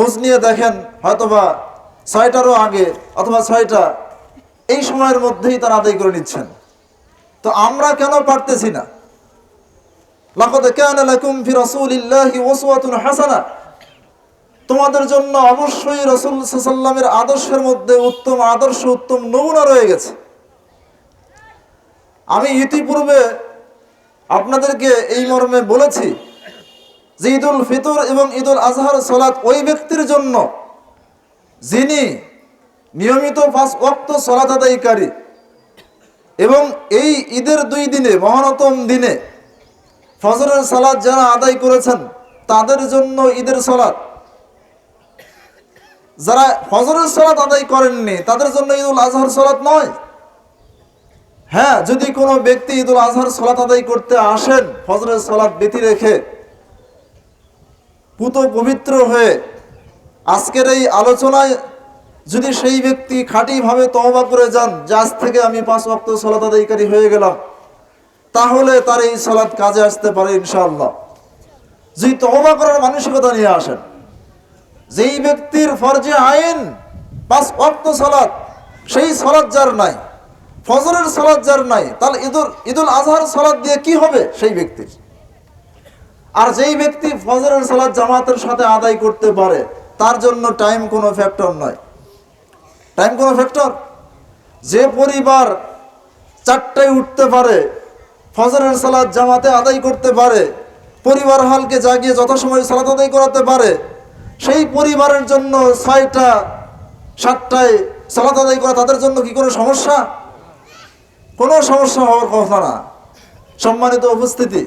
খোঁজ নিয়ে দেখেন হয়তোবা ছয়টারও আগে অথবা ছয়টা, এই সময়ের মধ্যেই তারা আদায় করে নিচ্ছেন। তো আমরা কেন পারতেছি না? লাকাদ কানা লাকুম ফি রাসূলিল্লাহি উসওয়াতুন হাসানা। তোমাদের জন্য অবশ্যই রাসূল সাল্লামের আদর্শের মধ্যে উত্তম আদর্শ, উত্তম নমুনা রয়ে গেছে। আমি ইতিপূর্বে আপনাদেরকে এই মর্মে বলেছি যে ঈদুল ফিতর এবং ঈদুল আজহার সলাৎ ওই ব্যক্তির জন্য যিনি নিয়মিত পাঁচ ওয়াক্ত সলাত আদায়কারী এবং এই ঈদের দুই দিনে মহানতম দিনে ফজরের সালাদ যারা আদায় করেছেন, তাদের জন্য ঈদের সলাৎ যারা ফজরের সলাৎ আদায় করেননি, তাদের জন্য ঈদুল আজহার সলাৎ নয়। হ্যাঁ যদি কোনো ব্যক্তি ঈদুল আজহার সলাৎ আদায় করতে আসেন, ফজরের সলাৎ বেঁধে রেখে পুত পবিত্র হয়ে আজকের এই আলোচনায় যদি সেই ব্যক্তি খাঁটিভাবে তওবা করে যান, যে আজ থেকে আমি পাঁচ ওয়াক্ত সলাত আদায়কারী হয়ে গেলাম, তাহলে তার এই সলাৎ কাজে আসতে পারে ইনশাআল্লাহ। যদি তওবা করার মানসিকতা নিয়ে আসেন, যেই ব্যক্তির ফরজে আইন পাঁচ ওয়াক্ত সলাৎ সেই সলাৎ যার নাই, ফজরের সলাৎ যার নাই, তাহলে ঈদুল ঈদুল আজহার সলাৎ দিয়ে কি হবে সেই ব্যক্তির? আর যেই ব্যক্তি ফজরের সালাত জামাতের সাথে আদায় করতে পারে, তার জন্য টাইম কোনো ফ্যাক্টর নয়। টাইম কোনো ফ্যাক্টর যে পরিবার চারটায় উঠতে পারে, ফজরের সালাত জামাতে আদায় করতে পারে, পরিবার হালকে জাগিয়ে যথাসময় সালাত আদায় করাতে পারে, সেই পরিবারের জন্য ছয়টা, সাতটায় সালাত আদায় করা তাদের জন্য কি কোনো সমস্যা? কোনো সমস্যা হওয়ার কথা না। সম্মানিত উপস্থিতি।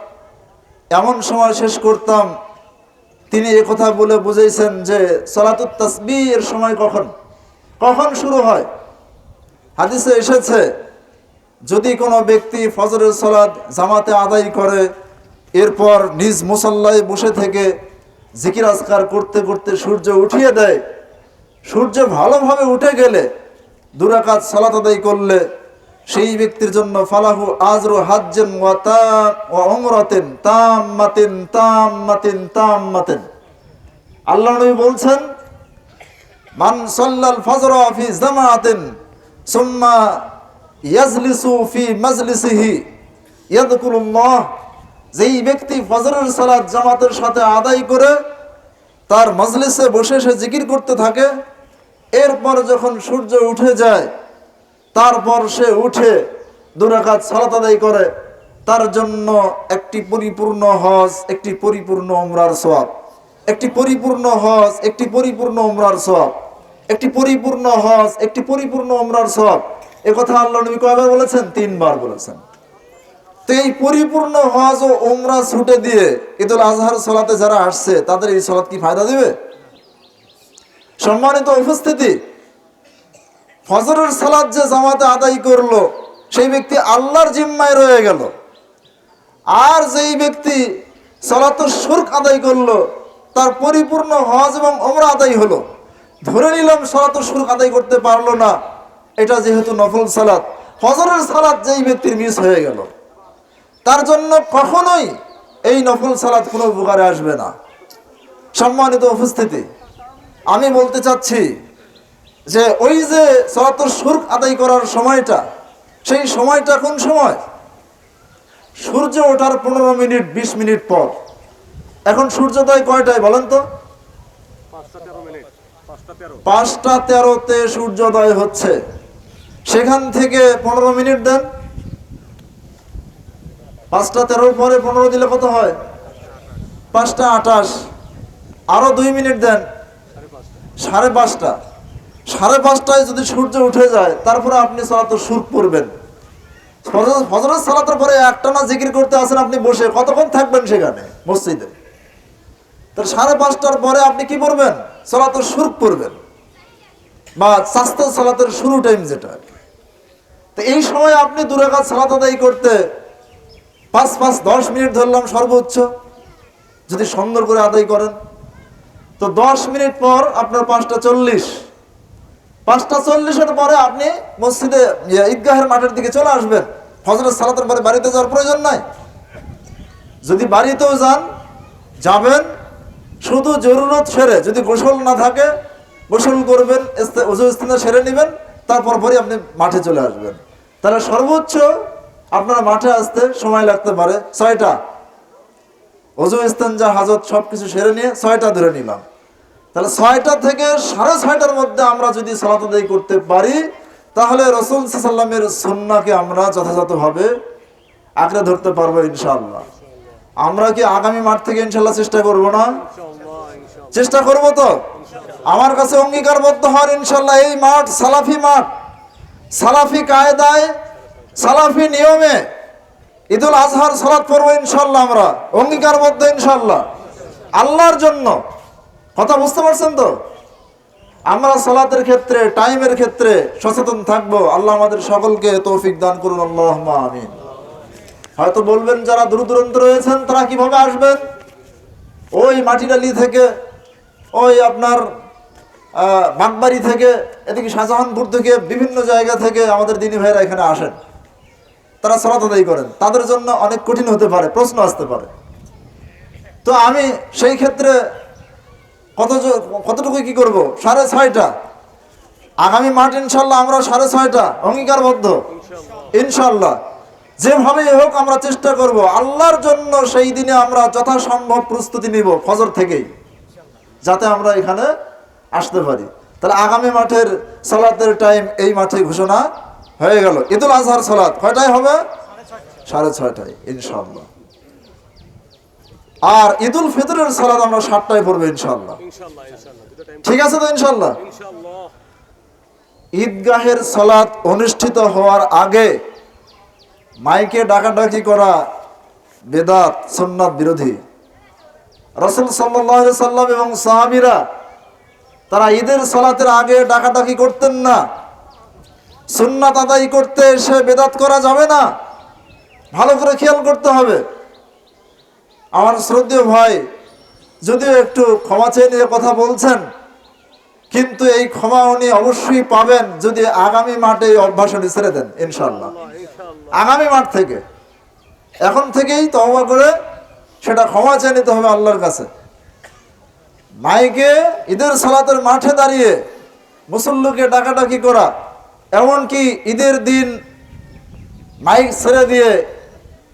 এমন সময় শেষ করতাম। তিনি এ কথা বলে বুঝেছেন যে, সলাতুত তসবি এর সময় কখন? কখন শুরু হয়? হাদিসে এসেছে, যদি কোনো ব্যক্তি ফজরের সলাদ জামাতে আদায় করে, এরপর নিজ মুসল্লায় বসে থেকে জিকির আজকার করতে করতে সূর্য উঠিয়ে দেয়। সূর্য ভালোভাবে উঠে গেলে দুরাকাত সালাত আদায় করলে সেই ব্যক্তির জন্য ফালাহু আজরু হাজ্জেন ওয়া তাম ওয়া উমরাতেন তাম্মাতিন তাম্মাতিন তাম্মাতিন। আল্লাহ নবী বলছেন, মান সাল্লাল ফজর ফি জামাআতিন সুম্মা ইয়াজলিসু ফি মাজলিসিহি ইয়াদকুরুল্লাহ যেই ব্যক্তি ফজরের সালাত জামাতের সাথে আদায় করে, তার মজলিসে বসে সে জিকির করতে থাকে। এরপর যখন সূর্য উঠে যায় তারপর সে উঠে দুরাকাত সালাত আদায় করে। তার জন্য একটি পরিপূর্ণ হজ, একটি পরিপূর্ণ উমরার সোয়াব একটি পরিপূর্ণ হজ, একটি পরিপূর্ণ উমরার সোয়াব একটি পরিপূর্ণ হজ, একটি পরিপূর্ণ উমরার সোয়াব এ কথা আল্লাহ নবী কয়বার বলেছেন? তিনবার বলেছেন। তো এই পরিপূর্ণ হজ ও উমরা ছুটে দিয়ে ঈদুল আজহার সলাতে যারা আসছে, তাদের এই সলাত কি ফায়দা দিবে? সম্মানিত উপস্থিতি ফজরের সালাদ যে জামাতে আদায় করল, সেই ব্যক্তি আল্লাহর জিম্মায় রয়ে গেল। আর যেই ব্যক্তি সালাতুর শুর্ক আদায় করল, তার পরিপূর্ণ হজ এবং ওমরা আদায় হলো। ধরে নিলাম সালাতুর শুর্ক আদায় করতে পারল না, এটা যেহেতু নফল সালাত, ফজরের সালাত যেই ব্যক্তির মিস হয়ে গেল। তার জন্য কখনোই এই নফল সালাত কোনো উপকারে আসবে না। সম্মানিত উপস্থিতি, আমি বলতে চাচ্ছি যে ওই যে সলাতুর শুর্ক আদায় করার সময়টা সেই সময়টা কোন সময়? সূর্য ওঠার পনেরো মিনিট বিশ মিনিট পর। এখন সূর্যোদয় কয়টায় বলেন তো? পাঁচটা তেরোতে সূর্যোদয় হচ্ছে। সেখান থেকে পনেরো মিনিট দেন। পাঁচটা তেরোর পরে পনেরো দিলে কত হয়? পাঁচটা আটাশ আরও দুই মিনিট দেন। সাড়ে পাঁচটা। সাড়ে পাঁচটায় যদি সূর্য উঠে যায়, তারপরে আপনি সালাত সুর পড়বেন। ফজরের সালাতের পরে একটা না জিকির করতে আসেন আপনি বসে, কতক্ষণ থাকবেন সেখানে? মসজিদে। তার সাড়ে পাঁচটার পরে আপনি কি পড়বেন? সলাতের সুর পড়বেন। বা স্বাস্থ্য সালাতের শুরু টাইম যেটা। তো এই সময় আপনি দুরাকাত সালাত আদায় করতে পাঁচ পাঁচ, দশ মিনিট ধরলাম সর্বোচ্চ। যদি সুন্দর করে আদায় করেন। তো দশ মিনিট পর আপনার পাঁচটা চল্লিশ। পাঁচটা চল্লিশের পরে আপনি মসজিদে ইয়ে, ঈদগাহের মাঠের দিকে চলে আসবেন। ফজরের সালাতের পরে বাড়িতে যাওয়ার প্রয়োজন নাই। যদি বাড়িতেও যান যাবেন শুধু জরুরত সেরে যদি গোসল না থাকে গোসল করবেন উজু ইস্তিনা সেরে নেবেন তারপর পরে আপনি মাঠে চলে আসবেন। তাহলে সর্বোচ্চ আপনারা মাঠে আসতে সময় লাগতে পারে ছয়টা। অজু ইস্তেঞ্জা হাজত সব কিছু সেরে নিয়ে ছয়টা ধরে নিলাম। তাহলে ছয়টা থেকে সাড়ে ছয়টার মধ্যে আমরা যদি সালাত আদায় করতে পারি, তাহলে রসুল সাল্লামের সন্নাকে আমরা যথাযথভাবে আঁকড়ে ধরতে পারব ইনশাল্লাহ আমরা কি আগামী মাঠ থেকে ইনশাল্লাহ চেষ্টা করব না? চেষ্টা করব তো? আমার কাছে অঙ্গীকারবদ্ধ হওয়ার ইনশাল্লাহ এই মাঠ সালাফি মাঠ, সালাফি কায়দায়, সালাফি নিয়মে ঈদুল আজহার সালাত পড়ব ইনশাল্লাহ আমরা। অঙ্গীকারবদ্ধ ইনশাল্লাহ আল্লাহর জন্য কথা বুঝতে পারছেন তো? আমরা সালাতের ক্ষেত্রে, টাইমের ক্ষেত্রে সচেতন থাকব। আল্লাহ আমাদের সকলকে তৌফিক দান করুন আল্লাহ আমিন। হয়তো বলবেন, যারা দূর দূরান্ত রয়েছেন, তারা কীভাবে আসবেন? ওই মাটিডালি থেকে, ওই আপনার বাগবাড়ি থেকে, এদিকে শাহজাহানপুর থেকে, বিভিন্ন জায়গা থেকে আমাদের দিনী ভাইরা এখানে আসেন। তারা সলাত আদায় করেন। তাদের জন্য অনেক কঠিন হতে পারে, প্রশ্ন আসতে পারে। তো আমি সেই ক্ষেত্রে কত কতটুকু কি করব? সাড়ে ছয়টা। আগামী মাঠ ইনশাল্লাহ, আমরা সাড়ে ছয়টা। অঙ্গীকারবদ্ধ? ইনশাল্লাহ। যেভাবে হোক, আমরা চেষ্টা করব। আল্লাহর জন্য সেই দিনে আমরা যথাসম্ভব প্রস্তুতি নিব, ফজর থেকেই। যাতে আমরা এখানে আসতে পারি। তাহলে আগামী মাঠের সালাতের টাইম এই মাঠে ঘোষণা হয়ে গেল। ঈদুল আজহার সালাত, কয়টায় হবে? সাড়ে ছয়টায়। ইনশাল্লাহ। আর ঈদুল ফিতরের সালাত আমরা সাতটায় পড়ব ইনশাল্লাহ ঠিক আছে তো ইনশাল্লাহ ঈদগাহের সালাত অনুষ্ঠিত হওয়ার আগে মাইকে ডাকাডাকি করা বেদাত সুন্নাত বিরোধী। রসুল সাল্লাহ সাল্লাম এবং সাহাবিরা তারা ঈদের সালাতের আগে ডাকাডাকি করতেন না। সুন্নাত আদায় করতে এসে বেদাত করা যাবে না। ভালো করে খেয়াল করতে হবে। আমার শ্রদ্ধেয় ভাই যদিও একটু ক্ষমা চেয়ে নিয়ে কথা বলছেন কিন্তু এই ক্ষমা উনি অবশ্যই পাবেন যদি আগামী মাঠে এই অভ্যাস উনি ছেড়ে দেন ইনশাল্লাহ আগামী মাঠ থেকে এখন থেকেই তহবা করে সেটা ক্ষমা চেয়ে নিতে হবে আল্লাহর কাছে। মাইকে ঈদের সালাতের মাঠে দাঁড়িয়ে মুসল্লুকে ডাকাডাকি করা এমনকি ঈদের দিন মাইক ছেড়ে দিয়ে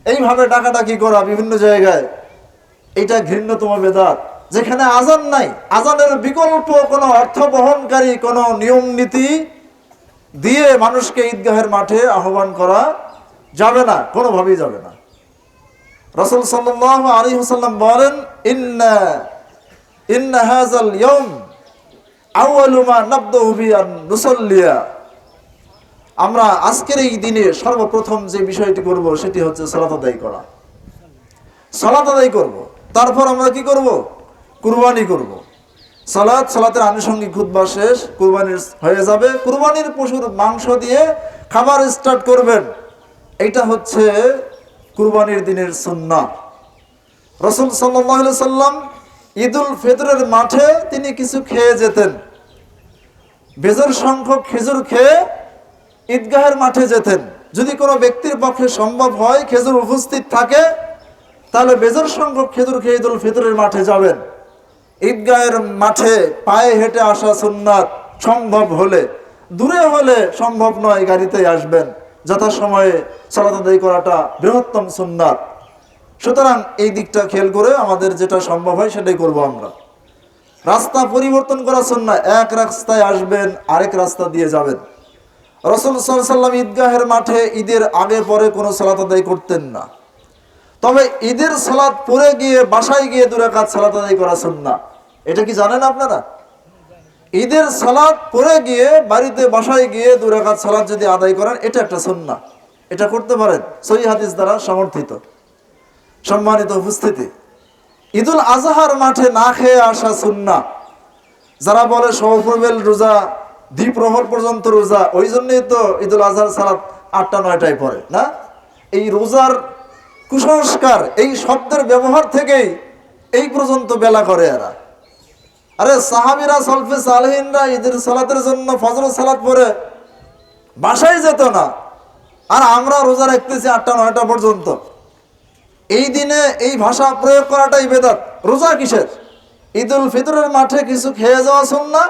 এইভাবে ডাকাডাকি করা বিভিন্ন জায়গায় এটা ঘৃণ্যতম বেদাত, যেখানে আজান নাই। আজানের বিকল্প কোনো অর্থ বহনকারী কোনো নিয়ম নীতি দিয়ে মানুষকে ঈদগাহের মাঠে আহ্বান করা যাবে না, কোনোভাবেই যাবে না। রসুল সাল্লাহ আলী হুসাল্লাম বলেন, ইন্না নুসাল্লিয়া। আমরা আজকের এই দিনে সর্বপ্রথম যে বিষয়টি করব, সেটি হচ্ছে সালাত আদায় করা। সালাত আদায় করব। তারপর আমরা কি করব? কুরবানি করব। সালাত সালাতের আনুষঙ্গিক খুতবা শেষ, কুরবানির হয়ে যাবে। কুরবানির পশুর মাংস দিয়ে খাবার স্টার্ট করবেন। এইটা হচ্ছে কুরবানির দিনের সুন্না রসুল সাল্লাহ সাল্লাম ঈদুল ফিতরের মাঠে তিনি কিছু খেয়ে যেতেন। বেজর সংখ্যক খেজুর খেয়ে ঈদগাহের মাঠে যেতেন। যদি কোনো ব্যক্তির পক্ষে সম্ভব হয়, খেজুর উপস্থিত থাকে তাহলে বেজর সংখ্যক খেজুর খেয়ে ঈদুল ফিতরের মাঠে যাবেন। ঈদগাহের মাঠে পায়ে হেঁটে আসা সুন্নাত সম্ভব হলে, দূরে হলে সম্ভব নয় গাড়িতে আসবেন। যথাসময়ে সালাত করাটা বৃহত্তম সুন্নাত। সুতরাং এই দিকটা খেয়াল করে আমাদের যেটা সম্ভব হয় সেটাই করব আমরা। রাস্তা পরিবর্তন করা সুন্না এক রাস্তায় আসবেন, আরেক রাস্তা দিয়ে যাবেন। রসুল সাল্লাম ঈদগাহের মাঠে ঈদের আগে পরে কোনো সালাত করতেন না। তবে ঈদের সালাদ পরে গিয়ে, বাসায় গিয়ে দুরাকাত সালাত আদায় করা সুন্না এটা কি জানেন আপনারা? ঈদের সালাদ পরে গিয়ে, বাড়িতে, বাসায় গিয়ে দুরাকাত সালাত যদি আদায় করেন, এটা একটা সুন্না এটা করতে পারেন। সহি হাদিস দ্বারা সমর্থিত। সম্মানিত উপস্থিতি। ঈদুল আজহার মাঠে না খেয়ে আসা সুন্না যারা বলে সহপ্রবেল রোজা, দ্বিপ্রহর পর্যন্ত রোজা, ওই জন্যই তো ঈদুল আজহার সালাত আটটা, নয়টায় পড়ে, না? এই রোজার কুসংস্কার, এই শব্দের ব্যবহার থেকেই এই পর্যন্ত বেলা করে এরা। আরে সাহাবিরা, সলফে সালহিনরা ঈদের সালাতের জন্য ফজর সালাত পরে বাসায় যেত না। আর আমরা রোজা রাখতেছি আটটা, নয়টা পর্যন্ত। এই দিনে এই ভাষা প্রয়োগ করাটাই বেদাত। রোজা কিসের? ঈদুল ফিতরের মাঠে কিছু খেয়ে যাওয়া সুন্না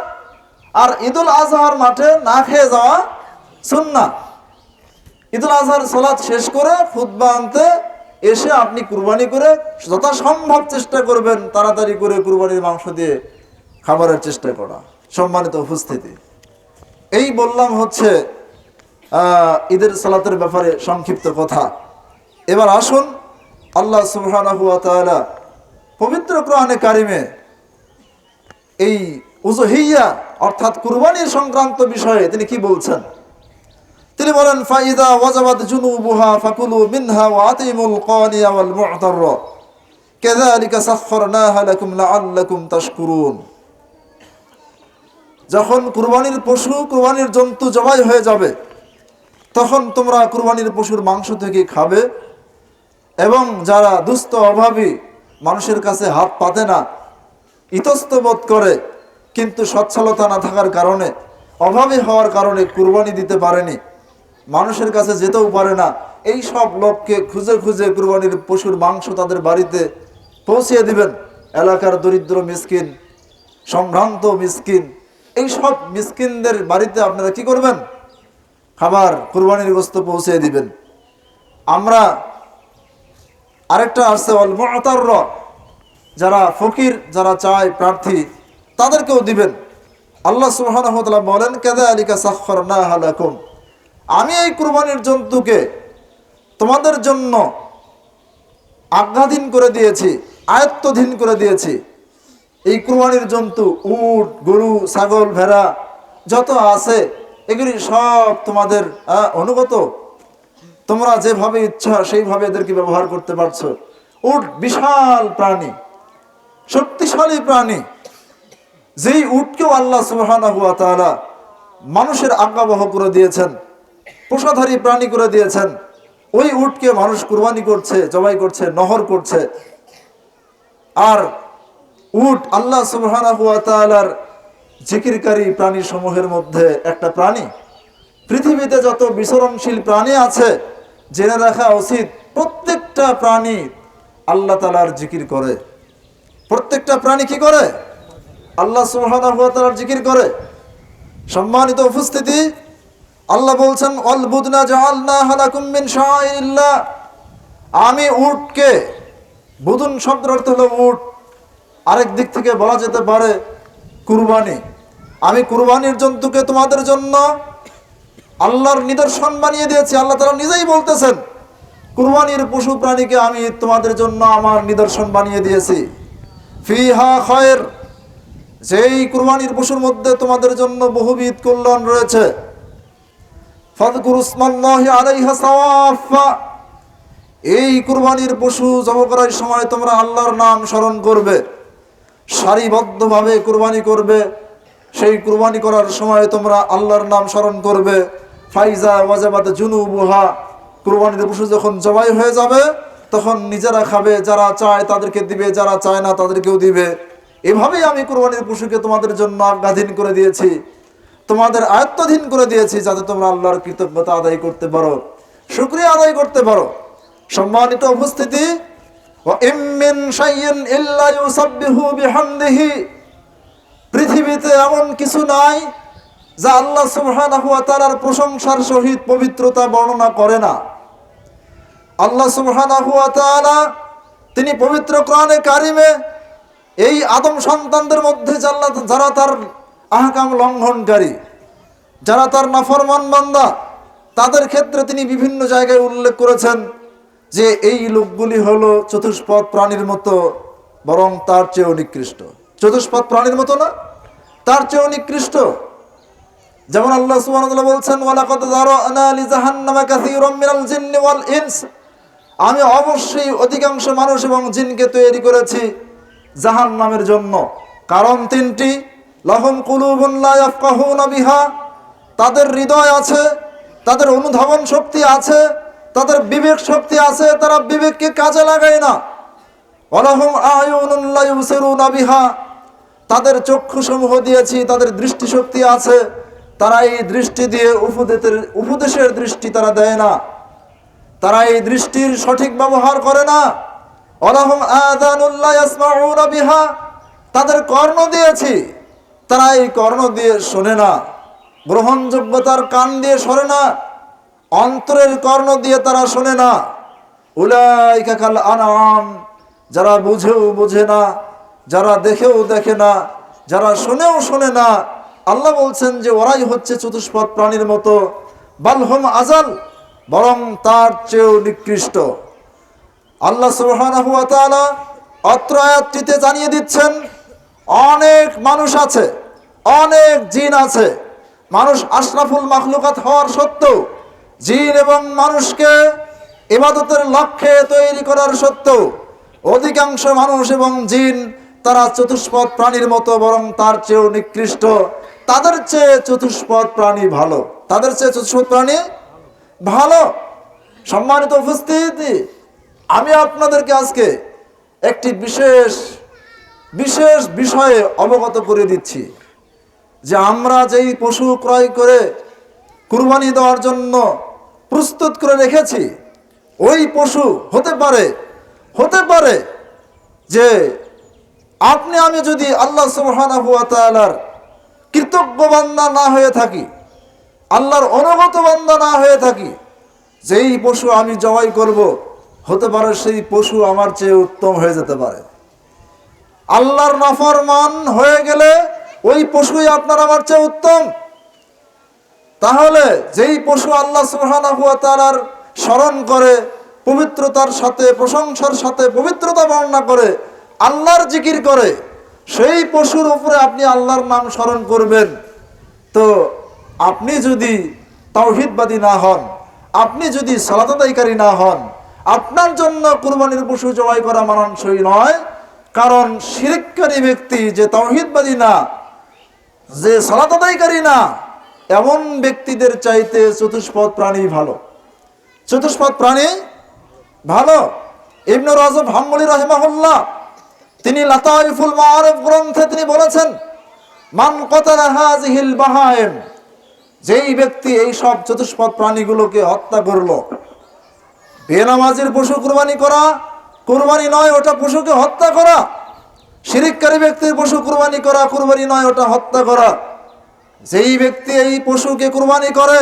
আর ঈদুল আজহার মাঠে না খেয়ে যাওয়া সুন্না। ঈদুল আজহার সালাত শেষ করে খুতবা আনতে এসে আপনি কুরবানি করে যথাসম্ভব চেষ্টা করবেন তাড়াতাড়ি করে কুরবানির মাংস দিয়ে খাবারের চেষ্টা করা। সম্মানিত উপস্থিতি। এই বললাম হচ্ছে ঈদের সালাতের ব্যাপারে সংক্ষিপ্ত কথা। এবার আসুন, আল্লাহ সুবহানাহু ওয়া তাআলা পবিত্র কোরআনে কারিমে এই উজহিয়া অর্থাৎ কুরবানির সংক্রান্ত বিষয়ে তিনি কি বলছেন? তিনি বলেন, ফাইদা ওয়াজাবাত জুনুবুহা ফাকুলু মিনহা ওয়া আতিমুল ওয়াল কাযালিকা লাকুম লাআল্লাকুম তাশকুরুন। যখন কুরবানির পশু, কুরবানির জন্তু জবাই হয়ে যাবে, তখন তোমরা কুরবানির পশুর মাংস থেকে খাবে এবং যারা দুস্থ, অভাবী, মানুষের কাছে হাত পাতে না, ইতস্ত বোধ করে, কিন্তু সচ্ছলতা না থাকার কারণে, অভাবী হওয়ার কারণে কুরবানি দিতে পারেনি। মানুষের কাছে যেতেও পারে না। এই সব লোককে খুঁজে খুঁজে কুরবানির পশুর মাংস তাদের বাড়িতে পৌঁছিয়ে দিবেন। এলাকার দরিদ্র মিসকিন সম্ভ্রান্ত মিসকিন, এই সব মিসকিনদের বাড়িতে আপনারা কি করবেন? খাবার, কুরবানির গোস্ত পৌঁছে দিবেন। আমরা আরেকটা আসছে অল মুআতার যারা ফকির, যারা চায় প্রার্থী, তাদেরকেও দিবেন। আল্লাহ সুবহানাহু বলেন তাআলা আলিকা কাযালিকা সাখখারনাহা লাকুম। আমি এই কুরবানির জন্তুকে তোমাদের জন্য আজ্ঞাধীন করে দিয়েছি, আয়ত্তধীন করে দিয়েছি। এই কুরবানির জন্তু উট, গরু, ছাগল, ভেড়া, যত আছে, এগুলি সব তোমাদের অনুগত। তোমরা যেভাবে ইচ্ছা সেইভাবে এদেরকে ব্যবহার করতে পারছ। উট বিশাল প্রাণী, শক্তিশালী প্রাণী। যেই উটকেও আল্লাহ তাআলা মানুষের আজ্ঞাবহ করে দিয়েছেন। পোষাধারী প্রাণী করে দিয়েছেন। ওই উটকে মানুষ কুরবানি করছে, জবাই করছে, নহর করছে। আর উট আল্লাহ ওয়া জিকিরকারী প্রাণী সমূহের মধ্যে একটা প্রাণী। পৃথিবীতে যত বিচরণশীল প্রাণী আছে, জেনে রাখা উচিত, প্রত্যেকটা প্রাণী আল্লাহ তালার জিকির করে। প্রত্যেকটা প্রাণী কি করে? আল্লাহ ওয়া জিকির করে। সম্মানিত উপস্থিতি আল্লাহ বলছেন অলবুদনা বুদনা জাআলনা হালাকুম মিন শাআইরিল্লাহ আমি উটকে, বুদুন শব্দের অর্থ হলো উট, আরেক দিক থেকে বলা যেতে পারে কুরবানি। আমি কুরবানির জন্তুকে তোমাদের জন্য আল্লাহর নিদর্শন বানিয়ে দিয়েছি। আল্লাহ তারা নিজেই বলতেছেন, কুরবানির পশু প্রাণীকে আমি তোমাদের জন্য আমার নিদর্শন বানিয়ে দিয়েছি। ফিহা খয়ের, যেই কুরবানির পশুর মধ্যে তোমাদের জন্য বহুবিধ কল্যাণ রয়েছে। এই কুরবানির পশু জব করার সময় তোমরা আল্লাহর নাম স্মরণ করবে, সারিবদ্ধভাবে কুরবানি করবে, সেই কুরবানি করার সময় তোমরা আল্লাহর নাম স্মরণ করবে। ফাইজা ওয়াজাবাত জুনুবুহা। কুরবানির পশু যখন জবাই হয়ে যাবে, তখন নিজেরা খাবে, যারা চায় তাদেরকে দিবে, যারা চায় না তাদেরকেও দিবে। এভাবেই আমি কুরবানির পশুকে তোমাদের জন্য আজ্ঞাধীন করে দিয়েছি। তোমাদের আয়ত্তাধীন করে দিয়েছি যাতে তোমরা আল্লাহর কৃতজ্ঞতা আদায় করতে পারো, শুক্রিয়া আদায় করতে পারো। সম্মানিত উপস্থিতি পৃথিবীতে এমন কিছু নাই যা আল্লাহ সুবহানার প্রশংসার সহিত পবিত্রতা বর্ণনা করে না। আল্লাহ সুবহানা তিনি পবিত্র কোরআনে কারিমে এই আদম সন্তানদের মধ্যে যারা তার আহকাম লঙ্ঘনকারী। যারা তার নাফরমান বান্দা, তাদের ক্ষেত্রে তিনি বিভিন্ন জায়গায় উল্লেখ করেছেন যে এই লোকগুলি হলো চতুষ্পদ প্রাণীর মতো, বরং তার চেয়েও নিকৃষ্ট। চতুষ্পদ প্রাণীর মতো না, তার চেয়েও নিকৃষ্ট। যেমন আল্লাহ সুবহানাহু বলছেন মিনাল ইনস। আমি অবশ্যই অধিকাংশ মানুষ এবং জিনকে তৈরি করেছি জাহান্নামের জন্য। কারণ তিনটি লাহুম কুলুবুন লা ইয়াফকাহুনা বিহা। তাদের হৃদয় আছে, তাদের অনুধাবন শক্তি আছে, তাদের বিবেক শক্তি আছে, তারা বিবেককে কাজে লাগায় না। ওয়ালাহুম আয়ুনুন লা ইউসিরুনা বিহা। তাদের চক্ষু সমূহ দিয়েছি, তাদের দৃষ্টিশক্তি আছে, তারা এই দৃষ্টি দিয়ে উপদেশের উপদেশের দৃষ্টি তারা দেয় না। তারা এই দৃষ্টির সঠিক ব্যবহার করে না। অলাহম আদানুল্লাহ বিহা। তাদের কর্ণ দিয়েছি তারা এই কর্ণ দিয়ে শোনে না। গ্রহণযোগ্যতার কান দিয়ে শোনে না। অন্তরের কর্ণ দিয়ে তারা শোনে না। উলাইকা কাল আনাম যারা বুঝেও বুঝে না, যারা দেখেও দেখে না, যারা শুনেও শোনে না। আল্লাহ বলছেন যে, ওরাই হচ্ছে চতুষ্পদ প্রাণীর মতো। বালহম আজাল, বরং তার চেয়েও নিকৃষ্ট। আল্লাহ তাআলা অত্র আয়াতটিতে জানিয়ে দিচ্ছেন অনেক মানুষ আছে, অনেক জিন আছে। মানুষ আশরাফুল মাখলুকাত হওয়ার সত্ত্বেও জিন এবং মানুষকে ইবাদতের লক্ষ্যে তৈরি করার সত্ত্বেও অধিকাংশ মানুষ এবং জিন তারা চতুষ্পদ প্রাণীর মতো বরং তার চেয়েও নিকৃষ্ট। তাদের চেয়ে চতুষ্পদ প্রাণী ভালো। তাদের চেয়ে চতুষ্পদ প্রাণী ভালো। সম্মানিত উপস্থিতি, আমি আপনাদেরকে আজকে একটি বিশেষ বিশেষ বিষয়ে অবগত করে দিচ্ছি যে আমরা যেই পশু ক্রয় করে কুরবানি দেওয়ার জন্য প্রস্তুত করে রেখেছি, ওই পশু হতে পারে হতে পারে যে আপনি, আমি যদি আল্লাহ তাআলার কৃতজ্ঞ বান্দা না হয়ে থাকি, আল্লাহর অনুগত বান্দা না হয়ে থাকি, যেই পশু আমি জবাই করব, হতে পারে সেই পশু আমার চেয়ে উত্তম হয়ে যেতে পারে। আল্লাহর নফরমান হয়ে গেলে ওই পশুই আপনার আমার চেয়ে উত্তম। তাহলে যেই পশু আল্লাহ তাআলার স্মরণ করে, পবিত্রতার সাথে, প্রশংসার সাথে, পবিত্রতা বর্ণনা করে, আল্লাহর জিকির করে, সেই পশুর উপরে আপনি আল্লাহর নাম স্মরণ করবেন। তো আপনি যদি তাওহিদবাদী না হন, আপনি যদি সালাতাদায়ীকারী না হন, আপনার জন্য কুরবানির পশু জবাই করা মানানসই নয়। কারণ শিরিককারী ব্যক্তি যে তাওহিদবাদী না, যে সালাত না, এমন ব্যক্তিদের চাইতে চতুষ্পদ প্রাণী ভালো। চতুষ্পদ প্রাণী ভালো। ইবনু রাজব হাম্মলি রাহিমাহুল্লাহ, তিনি লাতাইফুল মাআরিফ গ্রন্থে তিনি বলেছেন, মান কতালা হাযিহিল বাহায়েম যেই ব্যক্তি এই সব চতুষ্পদ প্রাণীগুলোকে হত্যা করল, বেনামাজির পশু কুরবানি করা কুরবানি নয়, ওটা পশুকে হত্যা করা। শিরিককারী ব্যক্তির পশু কুরবানি করা, কুরবানি নয়, ওটা হত্যা করা। যেই ব্যক্তি এই পশুকে কুরবানি করে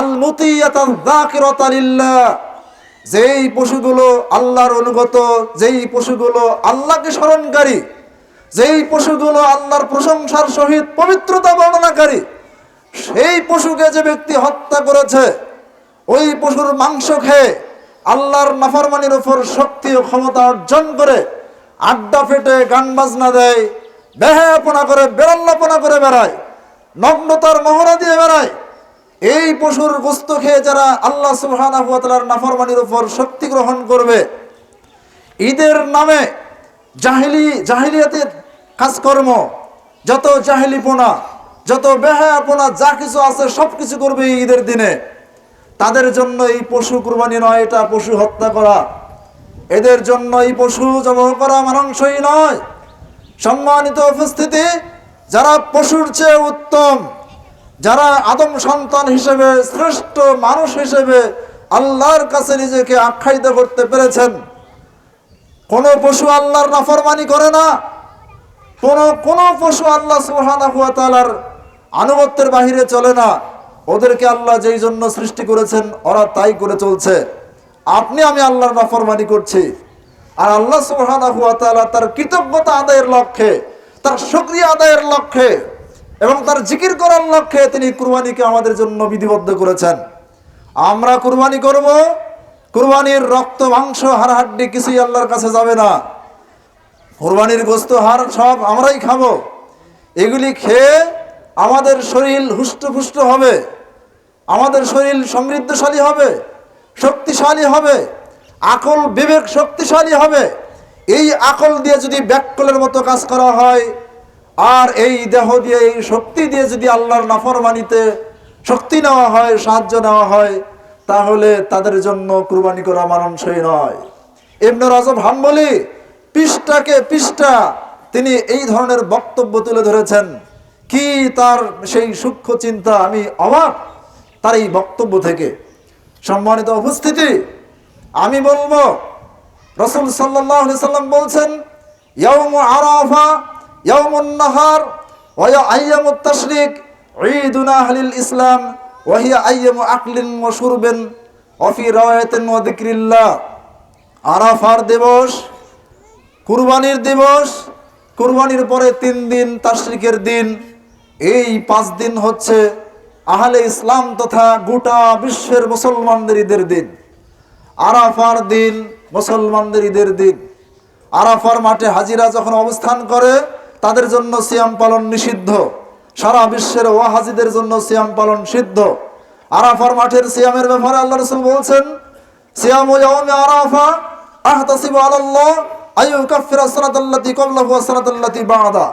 আল মুতিয়াতালিল্লাহ যেই পশুগুলো আল্লাহর অনুগত, যেই পশুগুলো আল্লাহকে স্মরণকারী, যেই পশুগুলো আল্লাহর প্রশংসার সহিত পবিত্রতা বর্ণনাকারী, সেই পশুকে যে ব্যক্তি হত্যা করেছে, ওই পশুর মাংস খেয়ে আল্লাহর নাফরমানির উপর শক্তি ও ক্ষমতা অর্জন করে আড্ডা ফেটে গান বাজনা দেয়, বেহায়াপনা করে বেরাল্লাপনা করে বেড়ায়, নগ্নতার মহড়া দিয়ে বেড়ায়। এই পশুর গোস্ত খেয়ে যারা আল্লাহ তাআলার নাফরমানির উপর শক্তি গ্রহণ করবে, ঈদের নামে জাহিলি জাহিলিয়াতের কাজকর্ম, যত জাহিলিপনা, যত বেহায়াপনা, যা কিছু আছে সব কিছু করবে ঈদের দিনে। তাদের জন্য এই পশু কুরবানি নয়, এটা পশু হত্যা করা। এদের জন্য এই পশু জবাহ করা মানাংশই নয়। সম্মানিত উপস্থিতি, যারা পশুর চেয়ে উত্তম, যারা আদম সন্তান হিসেবে, শ্রেষ্ঠ মানুষ হিসেবে আল্লাহর কাছে নিজেকে আখ্যায়িত করতে পেরেছেন, কোনো পশু আল্লাহর নাফরমানি করে না। কোনো কোনো পশু আল্লাহ সুবহানাহু ওয়া তাআলার আনুগত্যের বাহিরে চলে না। ওদেরকে আল্লাহ যেই জন্য সৃষ্টি করেছেন, ওরা তাই করে চলছে। আপনি, আমি আল্লাহর নাফরমানি করছি। আর আল্লাহ সুবহানাহু ওয়া তাআলা তার কৃতজ্ঞতা আদায়ের লক্ষ্যে, তার শুকরিয়া আদায়ের লক্ষ্যে এবং তার জিকির করার লক্ষ্যে তিনি কুরবানিকে আমাদের জন্য বিধিবদ্ধ করেছেন। আমরা কুরবানি করব, কুরবানির রক্ত, মাংস, হাড়হাড্ডি কিছুই আল্লাহর কাছে যাবে না। কোরবানির গোস্ত হার সব আমরাই খাব। এগুলি খেয়ে আমাদের শরীর হুষ্টপুষ্ট হবে। আমাদের শরীর সমৃদ্ধশালী হবে, শক্তিশালী হবে, আকল বিবেক শক্তিশালী হবে। এই আকল দিয়ে যদি ব্যাককলের মতো কাজ করা হয়, আর এই দেহ দিয়ে, এই শক্তি দিয়ে যদি আল্লাহর নাফরমানিতে শক্তি নেওয়া হয়, সাহায্য নেওয়া হয়, তাহলে তাদের জন্য কুরবানি করা মানানসই নয়। এমনি রাজব হাম্বলি পৃষ্ঠাকে পৃষ্ঠা তিনি এই ধরনের বক্তব্য তুলে ধরেছেন। কি তার সেই সূক্ষ্ম চিন্তা আমি অবাক। তার এই বক্তব্য থেকে সম্মানিত উপস্থিতি, আমি বলব, রসুল সাল্লাম বলছেন ওয়া ইসলাম আইয়ামু ওয়া যিকরিল্লাহ। আরাফার দিবস, কুরবানির দিবস, কুরবানির পরে তিন দিন তাশরিকের দিন, এই পাঁচ দিন হচ্ছে আহলে ইসলাম তথা গোটা বিশ্বের মুসলমানদের ঈদের দিন। আরাফার দিন, মুসলমানদের ঈদের দিন। আরাফার মাঠে হাজিরা যখন অবস্থান করে, তাদের জন্য সিয়াম পালন নিষিদ্ধ। সারা বিশ্বের ওয়াহাজিদের জন্য সিয়াম পালন সিদ্ধ। আরাফার মাঠের সিয়ামের ব্যাপারে আল্লাহ রসুল বলছেন, সিয়াম আরাফা আহতাসিবু আলাল্লাহ আইয়ু কাফিরা সালাতাল্লাতি ক্বাবলাহু ওয়া সালাতাল্লাতি বা'দা।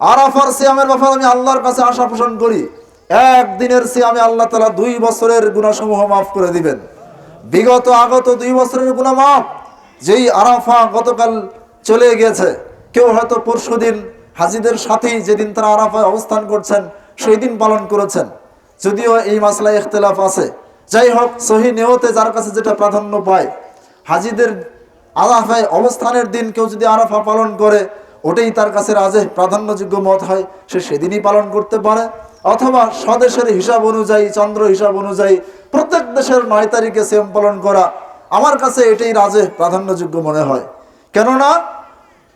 আরাফার সিয়ামের ব্যাপারে আমি আল্লাহর কাছে আশা পোষণ করি। একদিনের সিয়ামে আল্লাহ তালা দুই বছরের গুনাহসমূহ মাফ করে দিবেন। বিগত আগত দুই বছরের গুণা মাফ যেই আরাফা গতকাল চলে গেছে কেউ হয়তো পরশুদিন হাজিদের সাথেই যেদিন তারা আরাফায় অবস্থান করছেন, সেই দিন পালন করেছেন। যদিও এই মাসলায় ইখতলাফ আছে। যাই হোক, সহি নেওতে যার কাছে যেটা প্রাধান্য পায়, হাজিদের আরাফায় অবস্থানের দিন কেউ যদি আরাফা পালন করে, ওটাই তার কাছে রাজে, প্রাধান্যযোগ্য মত হয়, সে সেদিনই পালন করতে পারে। অথবা স্বদেশের হিসাব অনুযায়ী, চন্দ্র হিসাব অনুযায়ী প্রত্যেক দেশের নয় তারিখে সেম পালন করা আমার কাছে এটাই রাজে প্রাধান্যযোগ্য মনে হয়। কেননা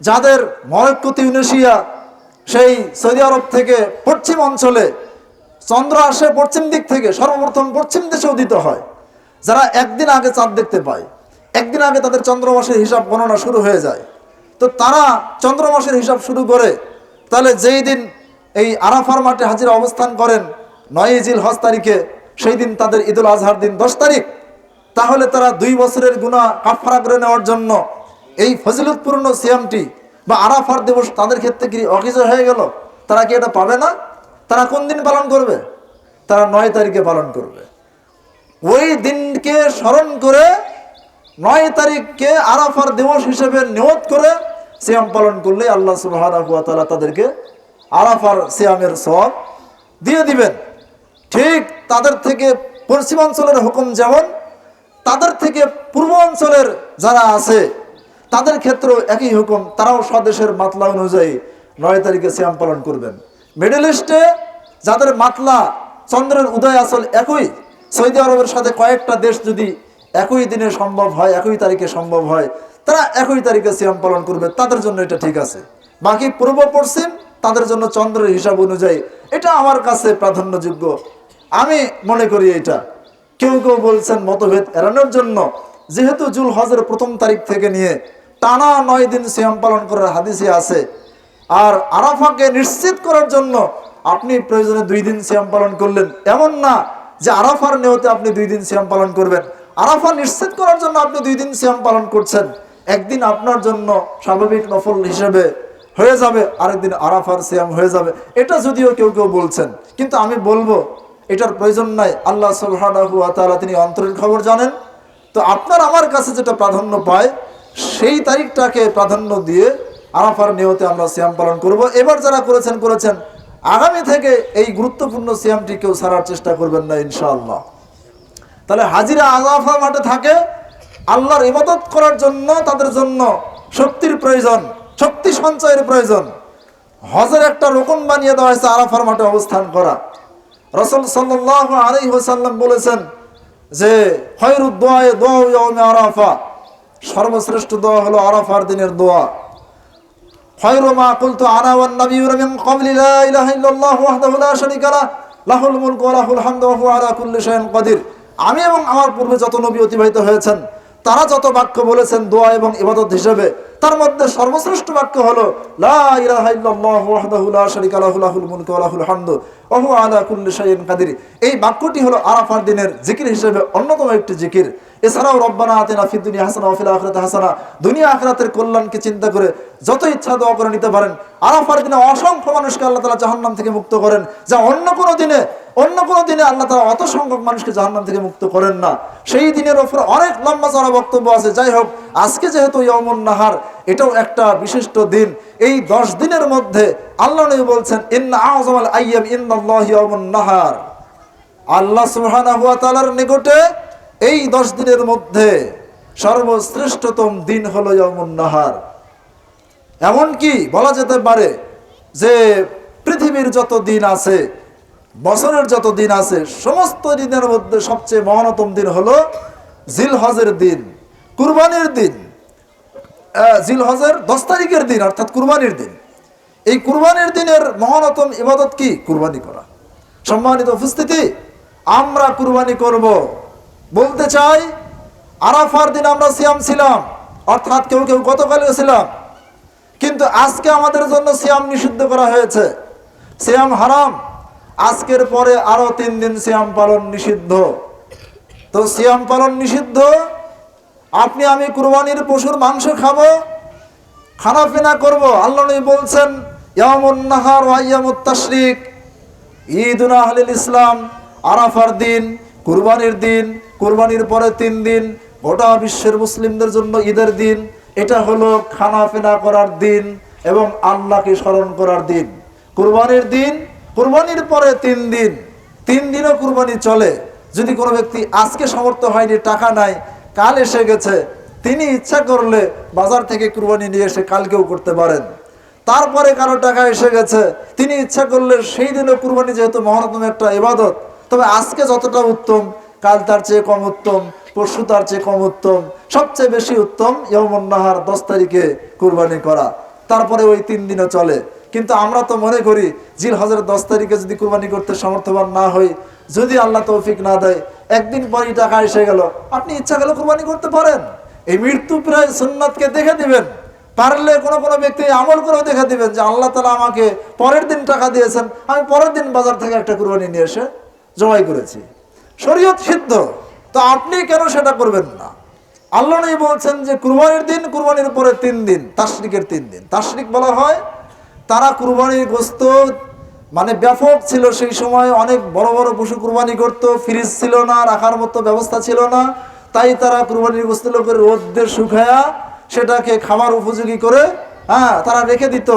যাদের মরক্কো তিউনেশিয়া সেই সৌদি আরব থেকে পশ্চিম অঞ্চলে চন্দ্র আসে পশ্চিম দিক থেকে, সর্বপ্রথম পশ্চিম দেশে উদিত হয়, যারা একদিন আগে চাঁদ দেখতে পায়। একদিন আগে তাদের চন্দ্রমাসের হিসাব গণনা শুরু হয়ে যায়। তো তারা চন্দ্রমাসের হিসাব শুরু করে, তাহলে যেই দিন এই আরাফার মাঠে হাজিরা অবস্থান করেন নয় জিল হজ তারিখে, সেই দিন তাদের ঈদুল আজহার দিন দশ তারিখ। তাহলে তারা দুই বছরের গুণা কাফারা করে নেওয়ার জন্য এই ফজিলতপূর্ণ সিয়ামটি বা আরাফার দিবস তাদের ক্ষেত্রে কি অকিজ হয়ে গেল? তারা কি এটা পাবে না? তারা কোন দিন পালন করবে? তারা নয় তারিখে পালন করবে। ওই দিনকে স্মরণ করে নয় তারিখকে আরাফার দিবস হিসেবে নিয়ত করে সিয়াম পালন করলে আল্লাহ ওয়া তাদেরকে আরাফার সিয়ামের সব দিয়ে দিবেন। ঠিক তাদের থেকে পশ্চিমাঞ্চলের হুকুম যেমন, তাদের থেকে পূর্ব অঞ্চলের যারা আছে, তাদের ক্ষেত্রেও একই হুকুম, তারাও স্বদেশের মাতলা অনুযায়ী নয় তারিখে সিয়াম পালন করবেন। মিডল ইস্টে যাদের মাতলা চন্দ্রের উদয় আসল একই, সৌদি আরবের সাথে কয়েকটা দেশ যদি একই দিনে সম্ভব হয়, একই তারিখে সম্ভব হয়, তারা একই তারিখে সিয়াম পালন করবে, তাদের জন্য এটা ঠিক আছে। বাকি পূর্ব পশ্চিম তাদের জন্য চন্দ্রের হিসাব অনুযায়ী, এটা আমার কাছে প্রাধান্যযোগ্য। আমি মনে করি এটা। কেউ কেউ বলছেন মতভেদ এড়ানোর জন্য। যেহেতু জুল হজের প্রথম তারিখ থেকে নিয়ে টানা নয় দিন সিয়াম পালন করার হাদিসে আছে, আর আরাফাকে নিশ্চিত করার জন্য আপনি প্রয়োজনে দুই দিন সিয়াম পালন করলেন। এমন না যে আরাফার নেওতে আপনি দুই দিন সিয়াম পালন করবেন। আরাফা নিশ্চিত করার জন্য আপনি দুই দিন সিয়াম পালন করছেন। একদিন আপনার জন্য স্বাভাবিক নফল হিসেবে হয়ে যাবে, আরেকদিন আরাফার সিয়াম হয়ে যাবে। এটা যদিও কেউ কেউ বলছেন, কিন্তু আমি বলব, এটার প্রয়োজন নাই। আল্লাহ ওয়া তিনি অন্তরের খবর জানেন। তো আপনার আমার কাছে যেটা প্রাধান্য পায়, সেই তারিখটাকে প্রাধান্য দিয়ে আরাফার নিয়তে আমরা সিয়াম পালন করব। এবার যারা করেছেন করেছেন। আগামী থেকে এই গুরুত্বপূর্ণ সিয়ামটি কেউ সারার চেষ্টা করবেন না, ইনশাআল্লাহ। তাহলে হাজিরা আরাফা মাঠে থাকে, আল্লাহর ইবাদত করার জন্য, তাদের জন্য শক্তির প্রয়োজন। শক্তি সঞ্চয়ের প্রয়োজন। হজের একটা রোকন বানিয়ে দেওয়া হয়েছে আরাফার মাঠে অবস্থান করা। রসুল সাল্লাহ আলাই হোসাল্লাম বলেছেন যে দোয়ায়ে দোয়া আরাফা। সর্বশ্রেষ্ঠ দোয়া হলো আরাফার দিনের দোয়া। খয়রু লাহুল আলা কুল্লি আমি এবং আমার পূর্বে যত নবী অতিবাহিত হয়েছেন, তারা যত বাক্য বলেছেন দোয়া এবং ইবাদত হিসেবে তার মধ্যে সর্বশ্রেষ্ঠ বাক্য হলো এই বাক্যটি হলো আরাফার দিনের জিকির হিসেবে অন্যতম একটি জিকির। এছাড়াও রব্বানা আতিনা ফিদ দুনিয়া হাসানা ওয়া ফিল আখিরাতি হাসানা। দুনিয়া আখিরাতের কল্যাণকে চিন্তা করে যত ইচ্ছা দোয়া করে নিতে পারেন। আরাফার দিনে অসংখ্য মানুষকে আল্লাহ তাআলা জাহান্নাম থেকে মুক্ত করেন। যা অন্য কোনো দিনে, অন্য কোনো দিনে আল্লাহ তাআলা অত সংখ্যক মানুষকে জাহান্নাম থেকে মুক্ত করেন না। সেই দিনের ওপর অনেক লম্বা চড়া বক্তব্য আছে। যাই হোক, আজকে যেহেতু ইয়মুন নাহার, এটাও একটা বিশিষ্ট দিন। এই দশ দিনের মধ্যে আল্লাহ নবী বলছেন, ইন্না আযমাল আইয়াম ইন্নাল্লাহি ইয়াউমুন নাহার। আল্লাহ সুবহানাহু ওয়া তাআলার নিকটে এই দশ দিনের মধ্যে সর্বশ্রেষ্ঠতম দিন হলো নাহার এমনকি বলা যেতে পারে যে পৃথিবীর যত দিন আছে বছরের যত দিন আছে সমস্ত দিনের মধ্যে সবচেয়ে মহানতম দিন হলো জিল হজের দিন কুরবানির দিন। আহ, জিল হজের দশ তারিখের দিন অর্থাৎ কুরবানির দিন। এই কুরবানির দিনের মহানতম ইবাদত কি? কুরবানি করা। সম্মানিত উপস্থিতি আমরা কুরবানি করব বলতে চাই, আরাফার দিন আমরা সিয়াম ছিলাম, অর্থাৎ কেউ কেউ গতকালেও ছিলাম। কিন্তু আজকে আমাদের জন্য সিয়াম নিষিদ্ধ করা হয়েছে। সিয়াম হারাম, আজকের পরে আরও তিন দিন সিয়াম পালন নিষিদ্ধ। তো সিয়াম পালন নিষিদ্ধ, আপনি আমি কুরবানির পশুর মাংস খাব খানাপিনা করব। আল্লাহ বলছেন ঈদুন আহলিল ইসলাম, আরাফার দিন, কুরবানির দিন কুরবানির পরে তিন দিন, গোটা বিশ্বের মুসলিমদের জন্য ঈদের দিন, এটা হলো খানা পিনা করার দিন এবং আল্লাহকে স্মরণ করার দিন। কুরবানির দিন, কুরবানির পরে তিন দিন, তিন দিনও কুরবানি চলে। যদি কোনো ব্যক্তি আজকে সমর্থ হয়নি, টাকা নাই, কাল এসে গেছে, তিনি ইচ্ছা করলে বাজার থেকে কুরবানি নিয়ে এসে কালকেও করতে পারেন। তারপরে কারও টাকা এসে গেছে, তিনি ইচ্ছা করলে সেই দিনও কুরবানি যেহেতু মহানতম একটা ইবাদত, তবে আজকে যতটা উত্তম কাল তার চেয়ে কম উত্তম, পরশু তার চেয়ে কম উত্তম, সবচেয়ে বেশি উত্তম ইয়মন্নাহার দশ তারিখে কুরবানি করা। তারপরে ওই তিন দিনও চলে। কিন্তু আমরা তো মনে করি, জিল হজের দশ তারিখে যদি কুরবানি করতে সমর্থবান না হই, যদি আল্লাহ তৌফিক না দেয়, একদিন পরই টাকা এসে গেল। আপনি ইচ্ছা করলে কুরবানি করতে পারেন। এই মৃত্যু প্রায় সুন্নাতকে দেখে দিবেন। পারলে কোনো কোনো ব্যক্তি আমল করেও দেখে দিবেন যে আল্লাহ তালা আমাকে পরের দিন টাকা দিয়েছেন, আমি পরের দিন বাজার থেকে একটা কুরবানি নিয়ে এসে জমাই করেছি। শরীয়ত সিদ্ধ, তো আপনি কেন সেটা করবেন না? আল্লাহ নেই বলছেন যে কুরবানির দিন কুরবানির পরে তিন দিন, তাশরিকের তিন দিন। তাশরিক বলা হয়, তারা কুরবানির গোস্ত মানে ব্যাপক ছিল সেই সময়, অনেক বড় বড় পশু কুরবানি করতো, ফ্রিজ ছিল না, রাখার মতো ব্যবস্থা ছিল না। তাই তারা কুরবানির গোস্ত লোকের রোদ্দের শুকায়া সেটাকে খাবার উপযোগী করে হ্যাঁ তারা রেখে দিত।